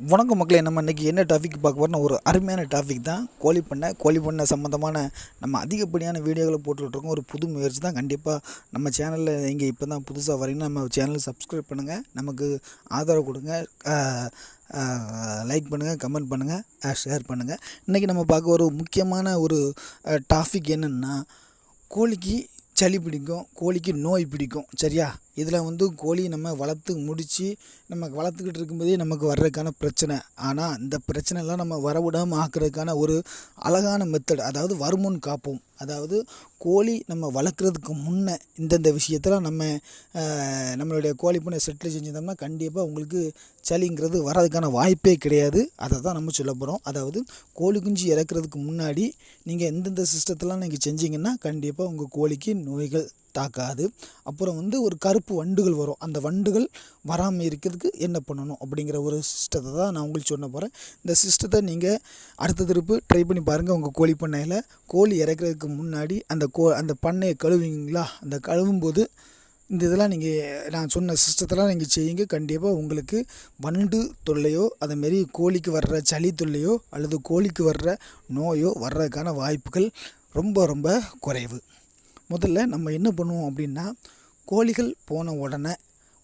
வணக்கம் மக்களே நம்ம இன்றைக்கி என்ன டாபிக் பார்க்க போகிறோம்னா ஒரு அருமையான டாபிக் தான். கோழி பண்ணை. கோழி பண்ணை சம்மந்தமான நம்ம அதிகப்படியான வீடியோகளை போட்டுட்ருக்கோம். ஒரு புது முயற்சி தான். கண்டிப்பாக நம்ம சேனலில் இங்கே இப்போ தான் புதுசாக வரீங்கன்னா நம்ம சேனலை சப்ஸ்கிரைப் பண்ணுங்கள் நமக்கு ஆதரவு கொடுங்க. லைக் பண்ணுங்கள் கமெண்ட் பண்ணுங்கள் ஷேர் பண்ணுங்கள் இன்றைக்கி நம்ம பார்க்க ஒரு முக்கியமான ஒரு டாபிக் என்னென்னா கோழிக்கு சளி பிடிக்கும் கோழிக்கு நோய் பிடிக்கும். சரியா? இதில் வந்து கோழி நம்ம வளர்த்து முடித்து நம்ம வளர்த்துக்கிட்டு இருக்கும்போதே நமக்கு வர்றதுக்கான பிரச்சனை. ஆனால் இந்த பிரச்சனைலாம் நம்ம வரவிடாமல் ஆக்கிறதுக்கான ஒரு அழகான மெத்தட் அதாவது வருமுன் காப்போம். அதாவது கோழி நம்ம வளர்க்குறதுக்கு முன்னே இந்தந்த விஷயத்தில் நம்ம நம்மளுடைய கோழி பண்ணை செட்டில் செஞ்சிருந்தோம்னா கண்டிப்பாக உங்களுக்கு சளிங்கிறது வர்றதுக்கான வாய்ப்பே கிடையாது. அதை தான் நம்ம சொல்ல போகிறோம் அதாவது கோழி குஞ்சு இறக்குறதுக்கு முன்னாடி நீங்கள் எந்தெந்த சிஸ்டத்தெல்லாம் நீங்கள் செஞ்சீங்கன்னா கண்டிப்பாக உங்கள் கோழிக்கு நோய்கள் தாக்காது. அப்புறம் வந்து ஒரு கருப்பு வண்டுகள் வரும். அந்த வண்டுகள் வராமல் இருக்கிறதுக்கு என்ன பண்ணணும் அப்படிங்கிற ஒரு சிஸ்டத்தை தான் நான் உங்களுக்கு சொன்ன போகிறேன் இந்த சிஸ்டத்தை நீங்கள் அடுத்த திருப்பு ட்ரை பண்ணி பாருங்கள் உங்கள் கோழி பண்ணையில் கோழி இறக்குறதுக்கு முன்னாடி அந்த கோ அந்த பண்ணையை கழுவிங்களா அந்த கழுவும்போது இந்த இதெல்லாம் நீங்கள் நான் சொன்ன சிஸ்டத்தெல்லாம் நீங்கள் செய்யுங்க. கண்டிப்பாக உங்களுக்கு வண்டு தொல்லையோ அதேமாரி கோழிக்கு வர்ற சளி தொல்லையோ அல்லது கோழிக்கு வர்ற நோயோ வர்றதுக்கான வாய்ப்புகள் ரொம்ப ரொம்ப குறைவு. முதல்ல நம்ம என்ன பண்ணுவோம் அப்படின்னா கோழிகள் போன உடனே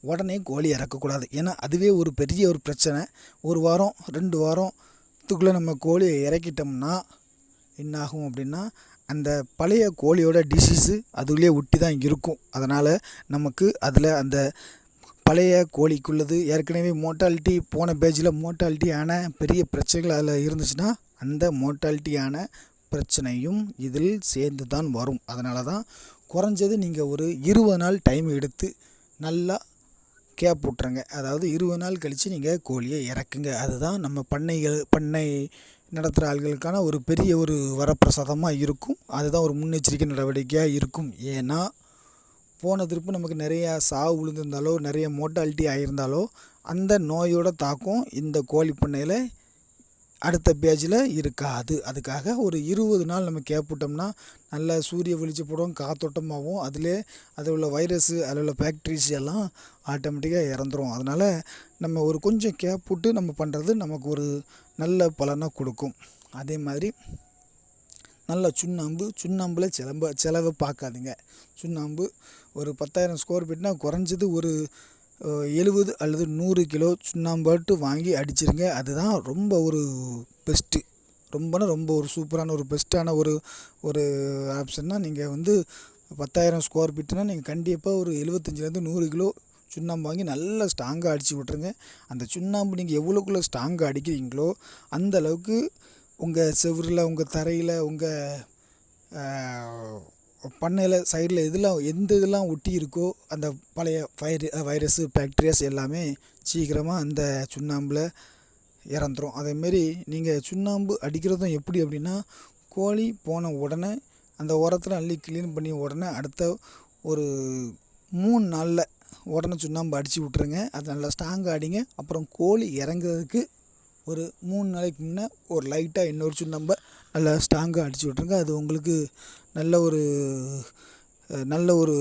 உடனே கோழி இறக்கக்கூடாது. ஏன்னா அதுவே ஒரு பெரிய ஒரு பிரச்சனை. ஒரு வாரம் ரெண்டு வாரத்துக்குள்ளே நம்ம கோழியை இறக்கிட்டோம்னா என்னாகும் அப்படின்னா அந்த பழைய கோழியோட டிசீஸு அதுலேயே ஒட்டி தான் இருக்கும். அதனால் நமக்கு அதில் அந்த பழைய கோழிக்குள்ளது ஏற்கனவே மோட்டாலிட்டி போன பேஜில் மோட்டாலிட்டியான பெரிய பிரச்சனைகள் அதில் இருந்துச்சுன்னா அந்த மோட்டாலிட்டியான பிரச்சனையும் இதில் சேர்ந்து தான் வரும். அதனால தான் குறைஞ்சது நீங்கள் ஒரு இருபது நாள் டைம் எடுத்து நல்லா கேப் விட்ருங்க அதாவது இருபது நாள் கழித்து நீங்கள் கோழியை இறக்குங்க. அதுதான் நம்ம பண்ணைகள் பண்ணை நடத்துகிற ஆள்களுக்கான ஒரு பெரிய ஒரு வரப்பிரசாதமாக இருக்கும். அதுதான் ஒரு முன்னெச்சரிக்கை நடவடிக்கையாக இருக்கும். ஏன்னா போன திருப்பு நமக்கு நிறையா சாவு விழுந்திருந்தாலோ நிறைய மோட்டாலிட்டி ஆகியிருந்தாலோ அந்த நோயோட தாக்கம் இந்த கோழி பண்ணையில் அடுத்த பேஜில் இருக்காது. அதுக்காக ஒரு இருபது நாள் நம்ம கேப் விட்டோம்னா நல்ல சூரிய வெளிச்சப்படும் காத்தோட்டமாகவும் அதிலே அதில் உள்ள வைரஸு அதில் உள்ள ஃபேக்ட்ரிஸ் எல்லாம் ஆட்டோமேட்டிக்காக இறந்துரும். அதனால் நம்ம ஒரு கொஞ்சம் கேப் விட்டு நம்ம பண்ணுறது நமக்கு ஒரு நல்ல பலனாக கொடுக்கும். அதே மாதிரி நல்ல சுண்ணாம்பு சுண்ணாம்பில் செலம்ப செலவை பார்க்காதீங்க. சுண்ணாம்பு ஒரு பத்தாயிரம் ஸ்கொயர் ஃபீட்னால் குறைஞ்சது ஒரு எழுபது அல்லது நூறு கிலோ சுண்ணாம்பாட்டு வாங்கி அடிச்சிருங்க. அதுதான் ரொம்ப ஒரு பெஸ்ட்டு ரொம்பனா ரொம்ப ஒரு சூப்பரான ஒரு பெஸ்ட்டான ஒரு ஒரு ஆப்ஷன்னா நீங்கள் வந்து பத்தாயிரம் ஸ்கொயர் ஃபீட்னா நீங்கள் கண்டிப்பாக ஒரு எழுபத்தஞ்சிலேருந்து நூறு கிலோ சுண்ணாம்பு வாங்கி நல்லா ஸ்ட்ராங்காக அடித்து விட்ருங்க அந்த சுண்ணாம்பு நீங்கள் எவ்வளோக்குள்ளே ஸ்ட்ராங்காக அடிக்கிறீங்களோ அந்த அளவுக்கு உங்கள் செவுரில் உங்கள் தரையில் உங்கள் பண்ணையில் சைடில் எதுலாம் எந்த இதெல்லாம் ஒட்டி இருக்கோ அந்த பழைய வைர வைரஸு பேக்டீரியாஸ் எல்லாமே சீக்கிரமாக அந்த சுண்ணாம்பில் இறந்துரும். அதேமாரி நீங்கள் சுண்ணாம்பு அடிக்கிறதும் எப்படி அப்படின்னா கோழி போன உடனே அந்த உரத்தில் அள்ளி க்ளீன் பண்ணி உடனே அடுத்த ஒரு மூணு நாளில் உடனே சுண்ணாம்பு அடித்து விட்ருங்க அது நல்லா ஸ்ட்ராங்காக அடிங்க. அப்புறம் கோழி இறங்குறதுக்கு ஒரு மூணு நாளைக்கு முன்னே ஒரு லைட்டாக இன்னொரு சுண்ணாம்பை நல்லா ஸ்ட்ராங்காக அடித்து விட்ருங்க அது உங்களுக்கு நல்ல ஒரு நல்ல ஒரு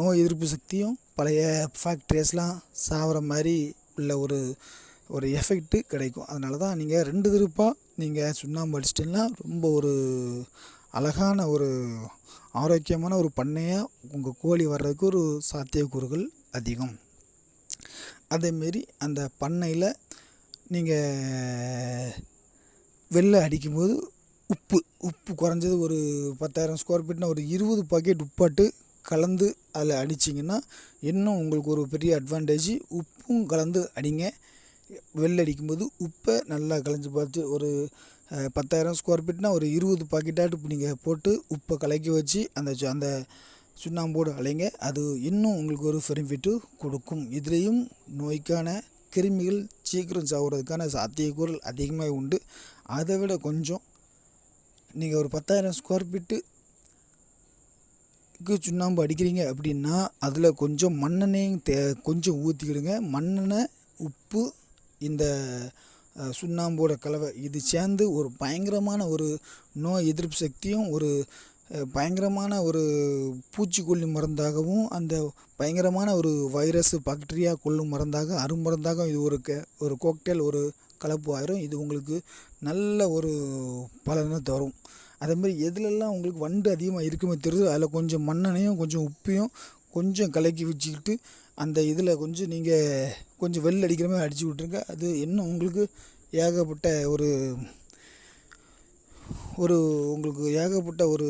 நோய் எதிர்ப்பு சக்தியும் பழைய ஃபேக்ட்ரிஸ்லாம் சாகிற மாதிரி உள்ள ஒரு ஒரு எஃபெக்ட்டு கிடைக்கும். அதனால தான் நீங்கள் ரெண்டு திருப்பாக நீங்கள் சுண்ணாம்பு அடிச்சிட்டிங்கன்னா ரொம்ப ஒரு அழகான ஒரு ஆரோக்கியமான ஒரு பண்ணையாக உங்கள் கோழி வர்றதுக்கு ஒரு சாத்தியக்கூறுகள் அதிகம். அதேமாரி அந்த பண்ணையில் நீங்கள் வெளில அடிக்கும்போது உப்பு உப்பு குறைஞ்சது ஒரு பத்தாயிரம் ஸ்கொயர் ஃபீட்னா ஒரு இருபது பாக்கெட் உப்பாட்டு கலந்து அதில் அடிச்சிங்கன்னா இன்னும் உங்களுக்கு ஒரு பெரிய அட்வான்டேஜ் உப்பும் கலந்து அடிங்க. வெளில அடிக்கும்போது உப்பை நல்லா கலைஞ்சி பார்த்து ஒரு பத்தாயிரம் ஸ்கொயர் ஃபீட்னா ஒரு இருபது பாக்கெட்டாட்டு இப்போ நீங்கள் போட்டு உப்பை கலக்கி வச்சு அந்த சு- அந்த சுண்ணாம்போடு அலைங்க. அது இன்னும் உங்களுக்கு ஒரு பெனிஃபிட்டு கொடுக்கும். இதுலேயும் நோய்க்கான கிருமிகள் சீக்கிரம் சாகுறதுக்கான சாத்தியக்கூறல் அதிகமாக உண்டு. அதை விட கொஞ்சம் நீங்கள் ஒரு பத்தாயிரம் ஸ்கொயர் ஃபீட்டு க்கு சுண்ணாம்பு அடிக்கிறீங்க அப்படின்னா அதில் கொஞ்சம் மண்ணெண்ணையும் தே கொஞ்சம் ஊற்றிக்கிடுங்க மண்ணெண்ணெய் உப்பு இந்த சுண்ணாம்போட கலவை இது சேர்ந்து ஒரு பயங்கரமான ஒரு நோய் எதிர்ப்பு சக்தியும் ஒரு பயங்கரமான ஒரு பூச்சிக்கொல்லி மருந்தாகவும் அந்த பயங்கரமான ஒரு வைரஸ் பாக்டீரியா கொல்லும் மருந்தாக அருமருந்தாகவும் இது ஒரு க ஒரு கோக்டேல் ஒரு கலப்பு ஆயிரும். இது உங்களுக்கு நல்ல ஒரு பலனை தரும். அதேமாதிரி எதுலெல்லாம் உங்களுக்கு வண்டு அதிகமாக இருக்குமே தெரியுதோ. அதில் கொஞ்சம் மண்ணெண்ணையும் கொஞ்சம் உப்பையும் கொஞ்சம் கலக்கி வச்சுக்கிட்டு அந்த இதில் கொஞ்சம் நீங்கள் கொஞ்சம் வெள்ளடிக்கிற மாதிரி அடித்து விட்ருங்க அது இன்னும் உங்களுக்கு ஏகப்பட்ட ஒரு ஒரு உங்களுக்கு ஏகப்பட்ட ஒரு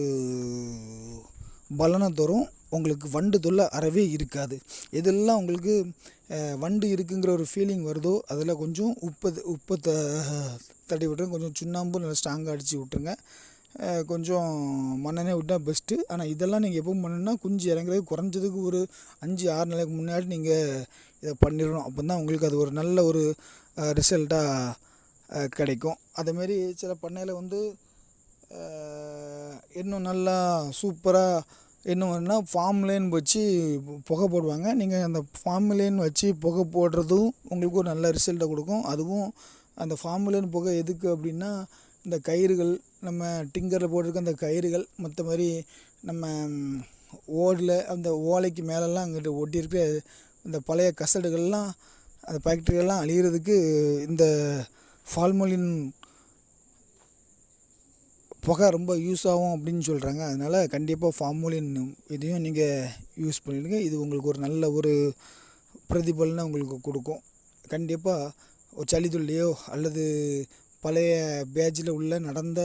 பலனை தரும். உங்களுக்கு வண்டு தொல்லை அறவே இருக்காது. எதெல்லாம் உங்களுக்கு வண்டு இருக்குங்கிற ஒரு ஃபீலிங் வருதோ அதில் கொஞ்சம் உப்பை உப்பை த தட்டி விட்டுருங்க. கொஞ்சம் சுண்ணாம்பு நல்லா ஸ்ட்ராங்காக அடித்து விட்ருங்க கொஞ்சம் மண்ணெண்ணெய் விட்டால் பெஸ்ட்டு ஆனால் இதெல்லாம் நீங்கள் எப்போ பண்ணணுன்னா குஞ்சு இறங்குறது குறைஞ்சதுக்கு ஒரு அஞ்சு ஆறு நாளைக்கு முன்னாடி நீங்கள் இதை பண்ணிடணும். அப்போ தான் உங்களுக்கு அது ஒரு நல்ல ஒரு ரிசல்ட்டாக கிடைக்கும். அதேமாரி சில பண்ணையில் வந்து இன்னும் நல்லா சூப்பராக இன்னும் ஃபார்ம்லேன்னு வச்சு புகை போடுவாங்க. நீங்கள் அந்த ஃபார்ம்லேன்னு வச்சு புகை போடுறதும் உங்களுக்கு ஒரு நல்ல ரிசல்ட்டை கொடுக்கும். அதுவும் அந்த ஃபார்ம்லேன்னு புகை எதுக்கு அப்படின்னா இந்த கயிறுகள் நம்ம டிங்கரில் போட்டிருக்க அந்த கயிறுகள் மற்ற மாதிரி நம்ம ஓடில் அந்த ஓலைக்கு மேலெல்லாம் அங்கிட்டு ஒட்டியிருக்க. இந்த பழைய கசடுகள்லாம் அந்த ஃபேக்ட்ரியெல்லாம் அழிகிறதுக்கு இந்த ஃபார்மலின் புகை ரொம்ப யூஸ் ஆகும் அப்படின்னு சொல்கிறாங்க அதனால் கண்டிப்பாக ஃபார்மலின் இதையும் நீங்கள் யூஸ் பண்ணிடுங்க. இது உங்களுக்கு ஒரு நல்ல ஒரு பிரதிபலனை உங்களுக்கு கொடுக்கும். கண்டிப்பாக ஒரு சளித்துள்ளையோ அல்லது பழைய பேஜில் உள்ள நடந்த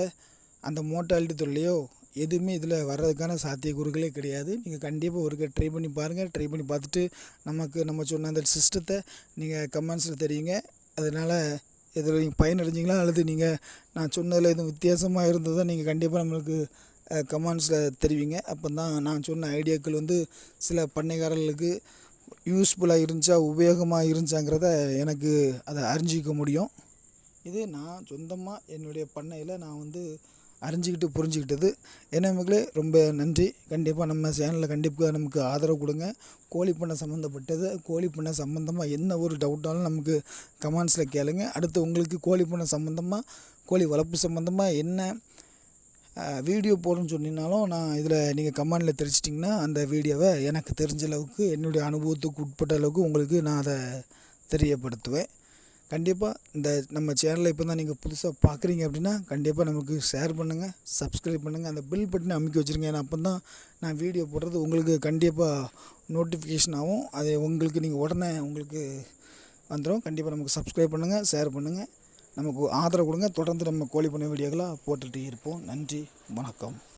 அந்த மோட்டாலிட்டி தொல்லையோ எதுவுமே இதில் வர்றதுக்கான சாத்தியக்கூறுகளே கிடையாது. நீங்கள் கண்டிப்பாக ஒருக்க ட்ரை பண்ணி பாருங்கள் ட்ரை பண்ணி பார்த்துட்டு நமக்கு நம்ம சொன்ன அந்த சிஸ்டத்தை நீங்கள் கமெண்ட்ஸில் தெரியுங்க. அதனால் இதில் நீங்கள் பயனடைஞ்சிங்களா? அல்லது நீங்கள் நான் சொன்னதில் எதுவும் வித்தியாசமாக இருந்ததை? நீங்கள் கண்டிப்பாக நம்மளுக்கு கமெண்ட்ஸில் தெரிவிங்க. அப்போ தான் நான் சொன்ன ஐடியாக்கள் வந்து சில பண்ணைக்காரர்களுக்கு யூஸ்ஃபுல்லாக இருந்துச்சா? உபயோகமாக இருந்துச்சாங்கிறத எனக்கு அதை அறிஞ்சிக்க முடியும். இது நான் சொந்தமாக என்னுடைய பண்ணையில் நான் வந்து அறிஞ்சிக்கிட்டு புரிஞ்சுக்கிட்டது. என்ன மக்களே ரொம்ப நன்றி. கண்டிப்பாக நம்ம சேனலில் கண்டிப்பாக நமக்கு ஆதரவு கொடுங்க. கோழி பண்ணை சம்மந்தப்பட்டது கோழி பண்ணை சம்மந்தமாக என்ன ஒரு டவுட்டாலும் நமக்கு கமெண்ட்ஸில் கேளுங்க. அடுத்து உங்களுக்கு கோழி பண்ணை சம்மந்தமாக கோழி வளர்ப்பு சம்மந்தமாக என்ன வீடியோ போடணும்னு சொன்னீங்கனாலும் நான் இதில் நீங்கள் கமெண்டில் தெரிச்சிட்டிங்கன்னா அந்த வீடியோவை எனக்கு தெரிஞ்ச அளவுக்கு என்னுடைய அனுபவத்துக்கு உட்பட்ட அளவுக்கு உங்களுக்கு நான் அதை தெரியப்படுத்துவேன். கண்டிப்பாக இந்த நம்ம சேனலை இப்போ தான் நீங்கள் புதுசாக பார்க்குறீங்க அப்படின்னா கண்டிப்பாக நமக்கு ஷேர் பண்ணுங்கள் சப்ஸ்கிரைப் பண்ணுங்கள் அந்த பில் பட்டனை அமைக்க வச்சுருங்க. ஏன்னா அப்போ தான் நான் வீடியோ போடுறது உங்களுக்கு கண்டிப்பாக நோட்டிஃபிகேஷன் ஆகும். அது உங்களுக்கு நீங்கள் உடனே உங்களுக்கு வந்துடும் கண்டிப்பாக நமக்கு சப்ஸ்கிரைப் பண்ணுங்கள் ஷேர் பண்ணுங்கள் நமக்கு ஆதரவு கொடுங்க. தொடர்ந்து நம்ம கோழி பண்ண வீடியோக்களாக போட்டுகிட்டே இருப்போம். நன்றி வணக்கம்.